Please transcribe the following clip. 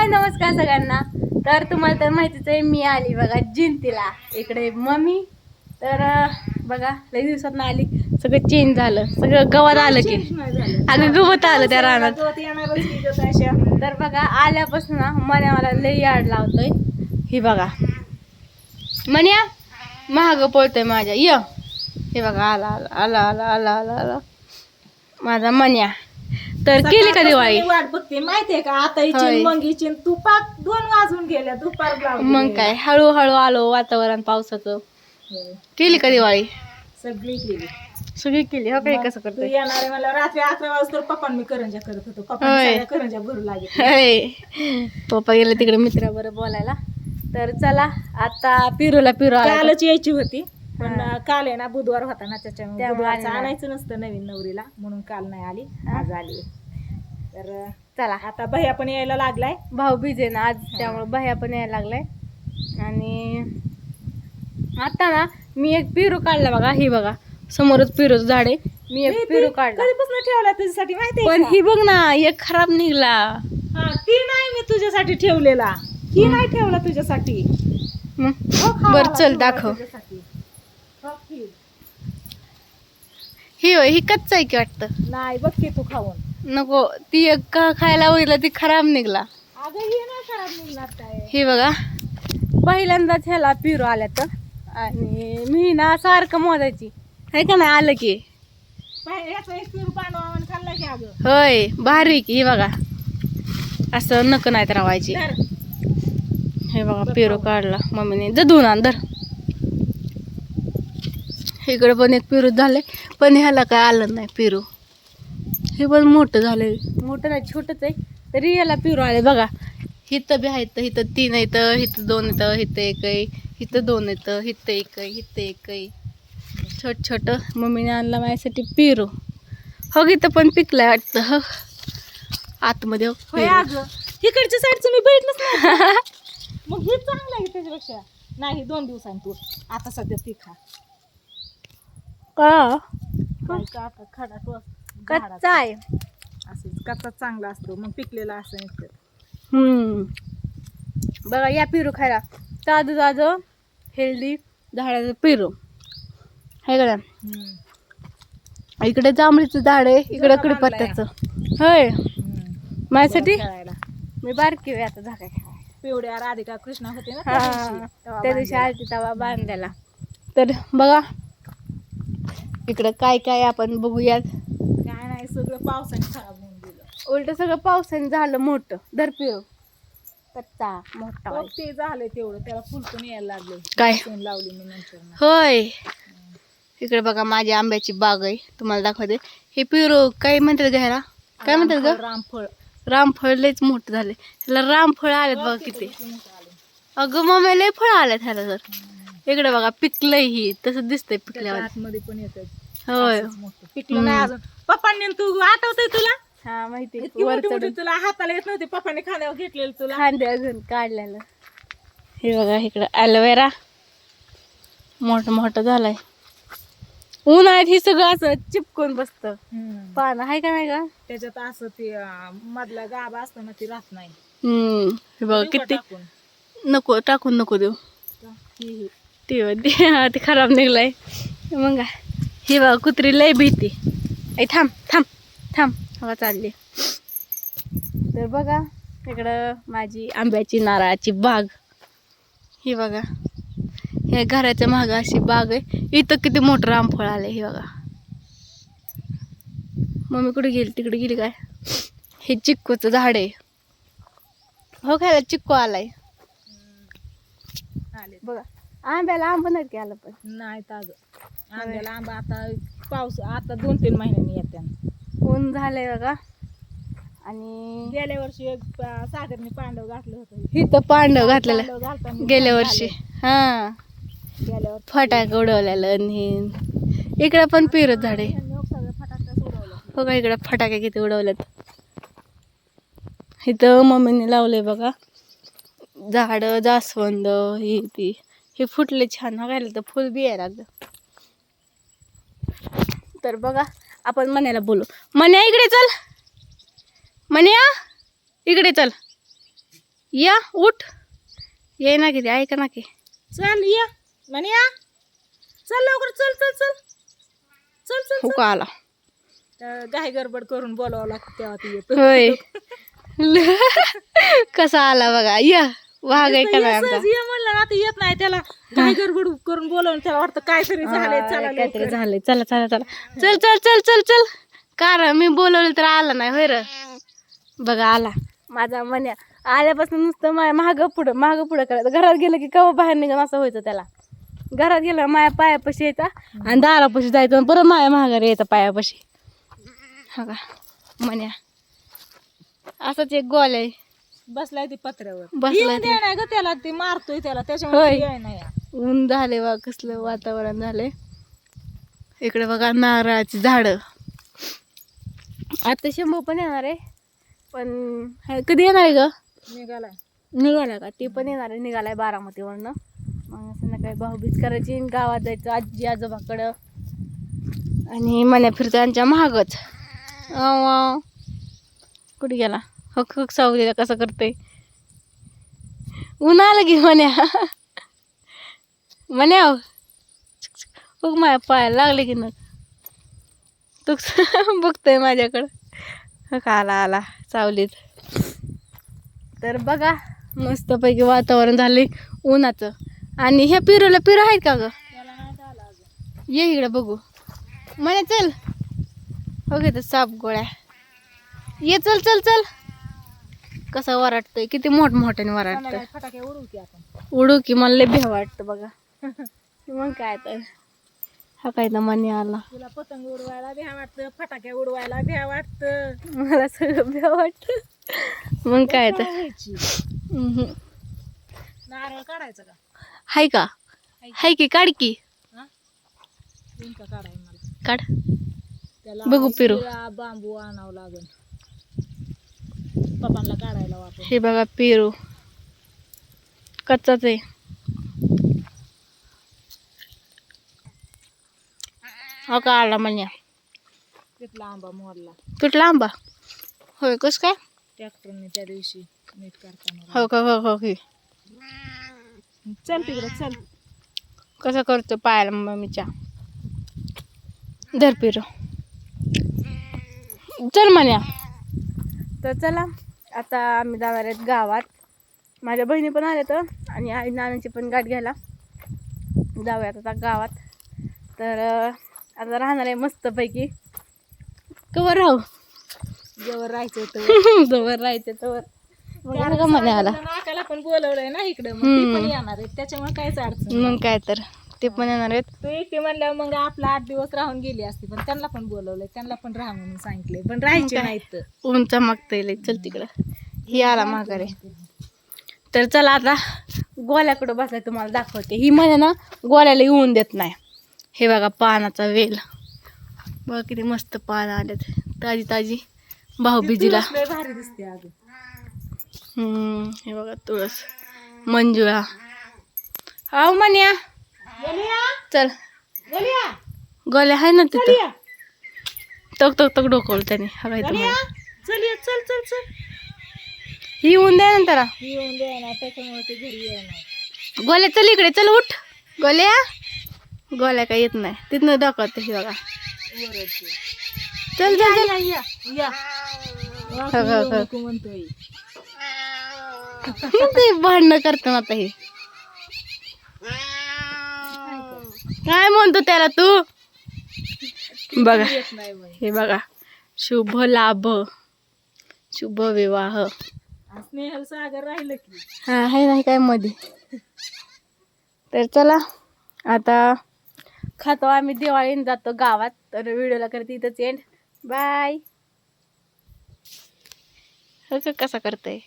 हाय नमस्कार सगळ्यांना. तर तुम्हाला तर माहितीच आहे मी आली बघा जिंतीला. इकडे मम्मी. तर बघा लई दिवसात ना आली. सगळं चेंज झालं. सगळं गवत आलं की. अगं गवत आलं त्या रानात. तर बघा आल्यापासून ना मन्या मला लई याड लावतोय. ही बघा. मन्या महाग पळतोय माझ्या. य. हे बघा आला आला आला आला आला आला आला. माझा मन्या तर केली का दिवाळी? वाट बघते माहितीये का? आता होय. इचिन मग इचिन. पाक दोन वाजून गेल्या दुपार लावली. मग काय हळूहळू आलो वातावरण पावसाचं. होय. केली का दिवाळी? सगळी केली. सगळी केली हो काय कसं तू करतोय येणार आहे मला रात्री अकरा वाजता पप्पा मी करंजा करत होतो. पप्पा होय. सगळ्या करंजा भरू लागेल. पप्पा गेले तिकडे मित्राबरोबर बोलायला. तर चला आता पिरूला पिरू आला. कालच यायची होती. पण. काल आहे ना बुधवार होता ना त्याच्यामुळे त्यामुळे बुधवारचं आली नाही. आणायचं नसतं नवीन नवरीला म्हणून काल नाही आली. आज आली. तर चला. आता भैया पण यायला लागलाय. भाऊ बीज आहे ना आज त्यामुळे बाह्या पण यायला लागलाय. आणि आता ना मी एक पेरू काढला बघा ही बघा. समोरच पेरूचं झाड आहे. मी एक पेरू काढला. कधीपासून ठेवला तुझ्यासाठी माहिती पण ही बघ ना एक खराब निघला. हा ती नाही मी तुझ्यासाठी ठेवलेला. ही नाही ठेवला तुझ्यासाठी. मग? हो, खावा बर चल दाखव. तुझ्यासाठी. हो, ही. ही होय ही कच्चा आहे की वाटतं? नाही बघ की तू खाऊन. नको ती एक का खायला होईल ती खराब निघला. अगं ही नाही खराब निघणार काय? हे बघा. पहिल्यांदाच ह्याला पिरू आल्या तर. आणि मी ना सारखं मोजायची. आहे का नाही आलं की? बाहेर याचा एक पेरू पांडवान खाल्ला की अगं. होय भारी की हे बघा. असं नक नाहीत रावायची धर. हे बघा पेरू काढला. मम्मीने. जधून आण धर. इकडे पण एक पेरू झाले पण ह्याला काय आलं नाही पेरू. हे पण मोठं झालंय. मोठं नाही छोटंच आहे. तरी याला पेरू आले बघा. हिथं बी आहेत हिथं तीन येतं हिथं दोन येतं हिथं एक आहे हिथं दोन येतं हिथं एक आहे हिथं एक आहे. छोट छोट. मम्मीने आणलं माझ्यासाठी पेरू. हो इथं पण पिकलंय वाटतं. हो आतमध्ये हो इकडच्या साईडचं मी नाही. मग हे चांगलं आहे त्याच्यापेक्षा. नाही दोन दिवसांनी तू. आता सध्या ती खा. का? खडा तो कच्चा आहे. असंच कच्चा चांगला असतो मग पिकलेला असं नसतं हम्म. बघा या पेरू खायला. ताजं ताजं हेल्दी झाडाचं पेरू. आहे का नाही? इकडे जांभळीचं झाड आहे इकडे कडीपत्त्याचं. होय. माझ्यासाठी? मी बारकी आहे आता झाका खेळायला. पिवड्या राधिका कृष्णा होते ना हा, त्या दिवशी. त्या दिवशी बांधलेला. आलती तवा बांधायला तर बघा इकडं काय काय आपण बघूयात. काय नाही सगळं पावसाने खराब होऊन गेलं. उलट सगळं पावसाने झालं मोठं. दर पेरू कच्चा मोठा बघ ते झालंय तेवढं. त्याला फुल पण यायला लागले. काय? लावली मी नंतर. होय. इकडे बघा माझी आंब्याची बाग आहे. तुम्हाला दाखवते. हे पिरू काय म्हणतात घ्यायला काय म्हणतात ग? रामफळ रामफळ. लयच मोठं झाले ह्याला रामफळ आलेत बघा किती. अगं मम्मी लय फळ आलेत ह्याला तर. इकडे बघा पिकलंय ही. तसं दिसतंय त्याच्या पिकल्यावर आतमध्ये पण येतात होय. पिकलं नाही अजून. पप्पांनी न तू आठवतंय तुला? हा माहिती इतकी वर मोठी मोठी चढून तुला हाताला येत नव्हती. पप्पाने खांद्यावर घेतलेलं तुला. खांदे अजून काढलेलं. हे बघा इकडं ॲलोवेरा मोठं मोठं झालंय. उन्हाळ्यात हे सगळं असं चिपकून बसतं. हम्म. पानं आहे का नाही का त्याच्यात असं ते अं, मधला गाभा असतो ना ती राहत नाही. हम्म. हे बघा किती? टाकून? नको टाकून नको देऊ. ही- ही. ते हा, ते खराब निघलाय. मग काय. हे बघा कुत्री लय भीती. ऐ थांब थांब थांब. हवा चालली. तर बघा इकडं माझी आंब्याची नारळाची बाग. ही बघा. ह्या घराच्या मागं अशी बाग आहे. इथं किती मोठं रामफळ आलंय हे बघा. मम्मी कुठे गेली? तिकडे गेली काय? हे चिक्कूचं झाड आहे. हो खायला चिक्कू आलाय? आले बघा आंब्याला आंब नाही आलं पण. नाही ताज आंब्याला आंबा आता पाऊस आता दोन तीन महिन्यांनी येत्या ऊन झालंय बघा. आणि गेल्या वर्षी एक सागरने पांडव घातलं होतं. इथं पांडव घातलेलं. गेल्या. वर्षी. हा. गेल्या वर्षी. फटाके उडवलेलं आणि इकडं पण पेरत झाडे. ह्यांनी सगळं फटाका उडवलं. बघा इकडं फटाके किती उडवलेत. इथं मम्मीने लावलंय बघा. झाडं जास्वंद ही ती. हे फुटले छान. बघायला तर फुल बी यायला लागलं. तर बघा आपण मण्याला बोलू. मन्या इकडे चल. मन्या इकडे चल. या उठ. ये ना किती ऐका ना की. चल या. म्हणे या चल लवकर चल चल चल. चल चल हो का आला. घाई गडबड करून बोलावं लागतं तेव्हा ती येतो. होय. कसा आला बघा या. वाघ आहे का नाही आमचा? सहज ये म्हणलं ना ते येत नाही त्याला. घाई गडबड करून बोलावून त्याला वाटतं काहीतरी झालंय चला हा, काहीतरी लवकर. झालंय. चला चला चला. चल चल चल चल चल. कार मी बोलवलं तर आला नाही होय र? बघा आला. माझा मन्या आल्यापासून नुसतं माया महाग पुढं महाग पुढं करायचं. घरात गेलं की कवा बाहेर निघून असं व्हायचं त्याला. घरात गेलं माया पायापाशी यायचा आणि दारापाशी जायचं आणि परत माया महागारी यायचा पायापाशी. हा का? मन्या असंच एक गोल आहे. बसलाय ते पत्र्यावर. बसलाय येऊन ग त्याला ते मारतोय त्याला त्याच्यामुळे होय. ते ऊन झाले बघा कसलं वातावरण झालंय. इकडे बघा नारळाची झाडं. आता शंभू पण येणार आहे पण हाय- कधी येणार आहे ग? निघालाय. निघाला का? ते पण येणार आहे निघालाय बारामतीवरनं. मग संध्याकाळी भाऊबीज करायची आणि गावात जायचं आजी आजोबाकडं. आणि मन्या फिरतो यांच्या महागच. कुठे गेला? हक हक सावलीला कसं करतोय. ऊन आलं की म्हण्या मन्या बघ माझ्या पायाला लागले की नक तू बघतोय माझ्याकडं. हक आला आला. सावलीत. तर बघा मस्तपैकी वातावरण झाले उन्हाचं. आणि ह्या पिरूला पिरू आहेत का ग? ये इकडं बघू. म्हणे चल. हो घेत साप गोळ्या. ये चल चल चल. कसं वराटतोय? किती मोठ मोठ्याने फटाके उडवू की आपण. उडू की मला लय भ्या वाटतं बघा. मग काय तर. हा काय तर मनी आला. तुला पतंग उडवायला भ्या वाटतं फटाके उडवायला भ्या वाटतं. मला सगळं भ्या वाटत. मग काय तर. हम्म. नारळ काढायचं का? हाय का? हाय की. काढ की. मला. काढ. त्याला बघू पिरू. शिळा बांबू आणावं लागल. पप्पांना काढायला वापर हे बघा पेरू. कच्चाच आहे. हो का आला म्हणे? तिथला आंबा आंबा होय कस काय? ट्रॅक्टरने त्या दिवशी नीट करताना हो का हो हो की चल तिकडे चल. कसं करतो पायाला मम्मीच्या? धर पेरू. चल म्हण्या तर चला. आता आम्ही जाणार आहेत गावात. माझ्या बहिणी पण आल्या तर आणि आई नानाची पण गाठ घ्यायला. जाऊयात आता गावात. तर आता राहणार आहे मस्तपैकी. कवर राहू. जेव्हा राहायचं तर जवळ राहायचं तवर. मग का म्हणे आला नाकाला पण बोलवलंय ना इकडे. मग ती पण येणार आहे त्याच्यामुळे काहीच अडचण. मग काय तर. ते पण येणार आहेत. तू एकटी म्हणल्यावर मग आपला आठ दिवस राहून गेली असती पण त्यांना पण बोलवलंय त्यांना पण राहा म्हणून सांगितलंय पण राहायचे? नाहीत. ऊन चमकतंय लय. चल तिकडं. ही आला माघारे. तर चला आता गोल्याकडं बसलाय तुम्हाला दाखवते. ही म्हणे ना गोल्याला येऊन देत नाही. हे बघा पानाचा वेल. बघा किती मस्त पान आलेत ताजी ताजी. भाऊबीजीला लय भारी दिसते अगं. हम्म हे बघा तुळस. मंजुळा. हाव म्हण्या चल. गोलिया? आहे ना तिथं. तक तक तक डोकवलं त्याने हा काय चल चल चल चल. ही येऊन द्या ना त्याला येऊन द्या ना त्याच्यामुळे ते घरी येणार गोल्या चल इकडे चल उठ. गोल्या गोल्या काय येत नाही. तिथनं दाखवते हे बघा. चल चल चल. या या म्हणतोय. भांडणं करतो आता हे. काय म्हणतो त्याला तू? बघा. हे बघा. शुभ लाभ. शुभ विवाह. स्नेहल सागर राहिलं की. हा आहे नाही काय मध्ये तर चला आता खातो आम्ही दिवाळीने जातो गावात. तर व्हिडिओला करते इथंच एंड बाय हो कसा करतोय?